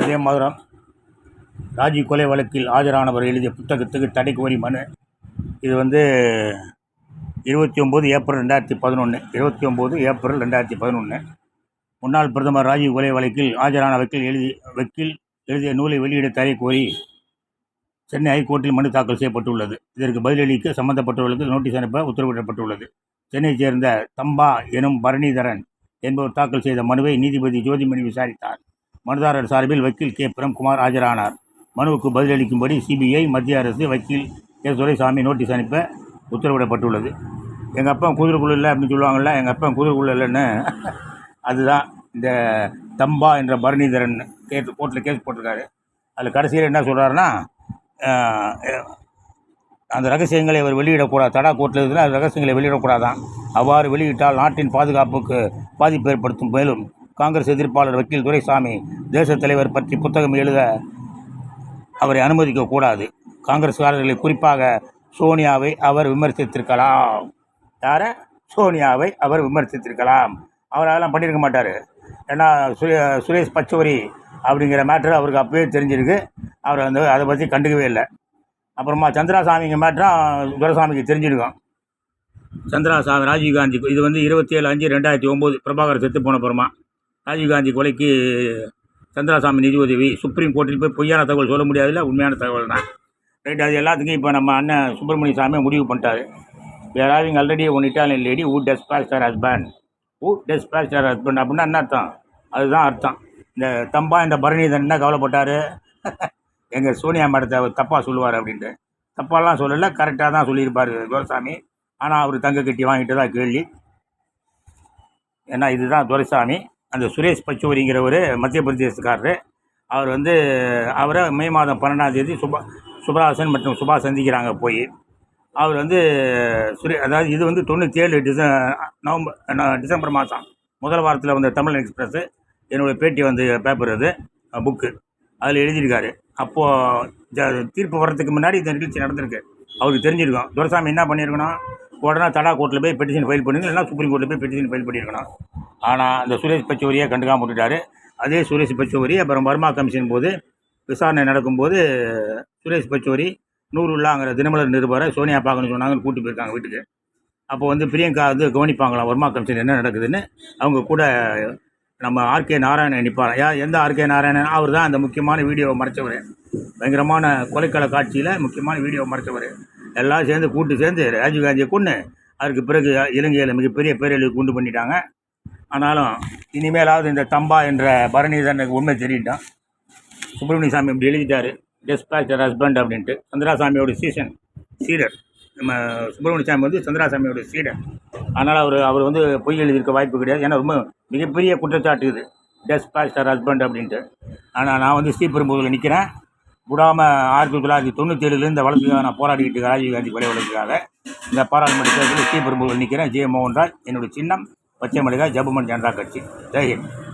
அதே மாதிரி ராஜீவ் கொலை வழக்கில் ஆஜரானவர் எழுதிய புத்தகத்துக்கு தடை கோரி மனு. இது வந்து இருபத்தி ஒம்பது ஏப்ரல் ரெண்டாயிரத்தி பதினொன்று இருபத்தி ஒம்பது ஏப்ரல் ரெண்டாயிரத்தி பதினொன்று முன்னாள் பிரதமர் ராஜீவ் கொலை வழக்கில் ஆஜரான வக்கீல் எழுதி வக்கீல் எழுதிய நூலை வெளியிட தடை கோரி சென்னை ஹைகோர்ட்டில் மனு தாக்கல் செய்யப்பட்டுள்ளது. இதற்கு பதிலளிக்க சம்பந்தப்பட்டவர்களுக்கு நோட்டீஸ் அனுப்ப உத்தரவிடப்பட்டுள்ளது. சென்னையைச் சேர்ந்த தம்பா எனும் பரணிதரன் என்பவர் தாக்கல் செய்த மனுவை நீதிபதி ஜோதிமணி விசாரித்தார். மனுதாரர் சார்பில் வக்கீல் கே. பிரம்குமார் ஆஜரானார். மனுவுக்கு பதிலளிக்கும்படி சிபிஐ மத்திய அரசு வக்கீல் கே. துரைசாமி நோட்டீஸ் அனுப்ப உத்தரவிடப்பட்டுள்ளது. எங்கள் அப்பா குதிரைக்குள்ள இல்லை அப்படின்னு சொல்லுவாங்கள்ல எங்கள் அப்பா குதிரைக்குள்ள இல்லைன்னு அதுதான் இந்த தம்பா என்ற பரணிதரன் கேஸ் கோர்ட்டில் கேஸ் போட்டிருக்காரு. அதில் கடைசியில் என்ன சொல்கிறாருன்னா அந்த ரகசியங்களை அவர் வெளியிடக்கூடாது தடா கோர்ட்டில் இருக்குதுன்னா அந்த ரகசியங்களை வெளியிடக்கூடாதான். அவ்வாறு வெளியிட்டால் நாட்டின் பாதுகாப்புக்கு பாதிப்பு ஏற்படுத்தும் மேலும் காங்கிரஸ் எதிர்ப்பாளர் வக்கீல் துரைசாமி தேசத் தலைவர் பற்றி புத்தகம் எழுத அவரை அனுமதிக்கக்கூடாது. காங்கிரஸ்காரர்களை குறிப்பாக சோனியாவை அவர் விமர்சித்திருக்கலாம். யாரை? சோனியாவை அவர் விமர்சித்திருக்கலாம். அவர் அதெல்லாம் பண்ணியிருக்க மாட்டார். ஏன்னா சுரே சுரேஷ் பச்சோரி அப்படிங்கிற மேட்ரு அவருக்கு அப்பவே தெரிஞ்சிருக்கு. அவர் வந்து அதை பற்றி கண்டுக்கவே இல்லை. அப்புறமா சந்திராசாமிங்க மேட்ரும் துரசாமிக்கு தெரிஞ்சிருக்கும். சந்திராசாமி ராஜீவ்காந்தி இது வந்து இருபத்தி ஏழு அஞ்சு ரெண்டாயிரத்தி ஒம்பது பிரபாகர் செத்து போன அப்புறமா ராஜீவ்காந்தி கொலைக்கு சந்திராசாமி நிதி உதவி சுப்ரீம் கோர்ட்டில் போய் பொய்யான தகவல் சொல்ல முடியாதுல்ல உண்மையான தகவல் தான் ரைட் அது எல்லாத்துக்கும் இப்போ நம்ம அண்ணன் சுப்பிரமணிய சாமி முடிவு பண்ணிட்டாரு. Where having already one Italian lady uh dispatched her uh who dispatched her husband அப்படின்னா என்ன அர்த்தம்? அதுதான் அர்த்தம். இந்த தம்பா இந்த பரணிதன் என்ன கவலைப்பட்டார்? எங்கள் சோனியா மேடத்தை அவர் தப்பாக சொல்லுவார் அப்படின்ட்டு. தப்பாலாம் சொல்லலை கரெக்டாக தான் சொல்லியிருப்பார் துரைசாமி. ஆனால் அவர் தங்க கட்டி வாங்கிட்டு தான் கேள்வி. ஏன்னா இதுதான் துரைசாமி. அந்த சுரேஷ் பச்சோரிங்கிறவர் மத்திய பிரதேசக்காரர். அவர் வந்து அவரை மே மாதம் பன்னெண்டாம் தேதி சுபா சுபராசன் மற்றும் சுபா சந்திக்கிறாங்க போய். அவர் வந்து சுரே அதாவது இது வந்து தொண்ணூற்றி ஏழு டிச நவம்பர் டிசம்பர் மாதம் முதல் வாரத்தில் வந்த தமிழ் எக்ஸ்பிரஸ்ஸு என்னுடைய பேட்டி வந்து பேப்பர் அது புக்கு அதில் எழுதியிருக்காரு. அப்போது தீர்ப்பு வர்றதுக்கு முன்னாடி இந்த நிகழ்ச்சி நடந்திருக்கு. அவருக்கு தெரிஞ்சிருக்கும். துரசாமி என்ன பண்ணியிருக்கணும்? உடனே தடா கோர்ட்டில் போய் பெட்டிஷன் ஃபைல் பண்ணுங்க. இல்லைன்னா சுப்ரீம் கோர்ட்டில் போய் பெட்டிஷன் ஃபைல் பண்ணியிருக்கணும். ஆனால் அந்த சுரேஷ் பச்சோரியை கண்டுக்காமல் விட்டுட்டாரு. அதே சுரேஷ் பச்சோரி அப்புறம் வர்மா கமிஷன் போது விசாரணை நடக்கும்போது சுரேஷ் பச்சோரி நூறுல்லாங்கிற தினமலர் நிருபரை சோனியா பார்க்கணும்னு சொன்னாங்கன்னு கூட்டி போயிருக்காங்க வீட்டுக்கு. அப்போ வந்து பிரியங்கா வந்து கவனிப்பாங்களாம் வர்மா கமிஷன் என்ன நடக்குதுன்னு? அவங்க கூட நம்ம ஆர்கே நாராயணன் நிற்பார் யா எந்த ஆர்கே நாராயணன்? அவர் தான் அந்த முக்கியமான வீடியோவை மறைச்சவர். பயங்கரமான கொலைக்கள காட்சியில் முக்கியமான வீடியோவை மறைச்சவர். எல்லாம் சேர்ந்து கூட்டு சேர்ந்து ராஜீவ்காந்தியை கொண்டு அதுக்கு பிறகு இலங்கையில் மிகப்பெரிய பேரழிவு கொண்டு பண்ணிட்டாங்க. ஆனாலும் இனிமேலாவது இந்த தம்பா என்ற பரணிதனுக்கு உண்மை தெரியிட்டான் சுப்பிரமணிய சாமி இப்படி எழுதிட்டாரு. டெஸ்பாச்சர் ஹஸ்பண்ட் அப்படின்ட்டு. சந்திராசாமியோட சீசன் சீடர் நம்ம சுப்பிரமணிய சாமி வந்து சந்திராசாமியோட சீடர் அதனால் அவர் அவர் வந்து பொய் எழுதியிருக்க வாய்ப்பு கிடையாது. ஏன்னா ரொம்ப மிகப்பெரிய குற்றச்சாட்டு இது. டெஸ்பாச்சர் ஹஸ்பண்ட் அப்படின்ட்டு. ஆனால் நான் வந்து ஸ்ரீபெரும்புதூரில் நிற்கிறேன் விடாமல் ஆயிரத்தி தொள்ளாயிரத்தி தொண்ணூற்றி ஏழுலேருந்து இந்த வழக்குக்காக நான் போராடிக்கிட்டு ராஜீவ் ராஜீவ்காந்தி கொலை வழக்குக்காக. இந்த பாராளுமன்ற தேர்தலில் ஸ்ரீபெரும்புதூரில் நிற்கிறேன் ஜெய மோகன்ராஜ் என்னுடைய சின்னம். पश्चिम बंगाल जब मन जनता कक्षी जय हिंद।